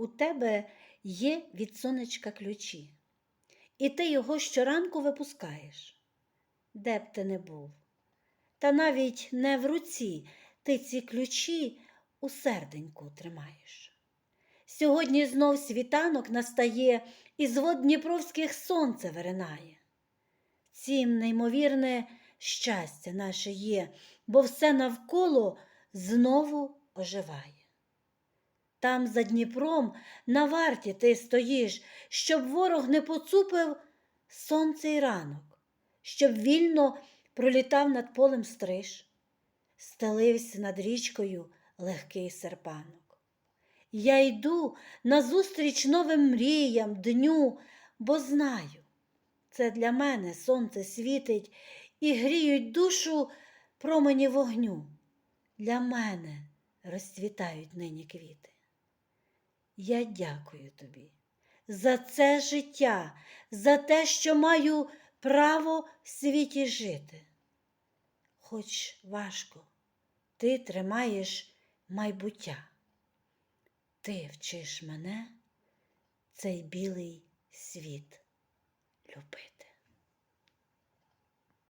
у тебе є від сонечка ключі, і ти його щоранку випускаєш. Де б ти не був, та навіть не в руці ти ці ключі у серденьку тримаєш. Сьогодні знов світанок настає, і з вод Дніпровських сонце виринає. Цім неймовірне щастя наше є, бо все навколо знову оживає. Там за Дніпром на варті ти стоїш, щоб ворог не поцупив сонце й ранок, щоб вільно пролітав над полем стриж, стелився над річкою легкий серпанок. Я йду назустріч новим мріям, дню, бо знаю, це для мене сонце світить і гріють душу промені вогню. Для мене розцвітають нині квіти. Я дякую тобі за це життя, за те, що маю право в світі жити. Хоч важко, ти тримаєш майбуття. Ти вчиш мене цей білий світ любити.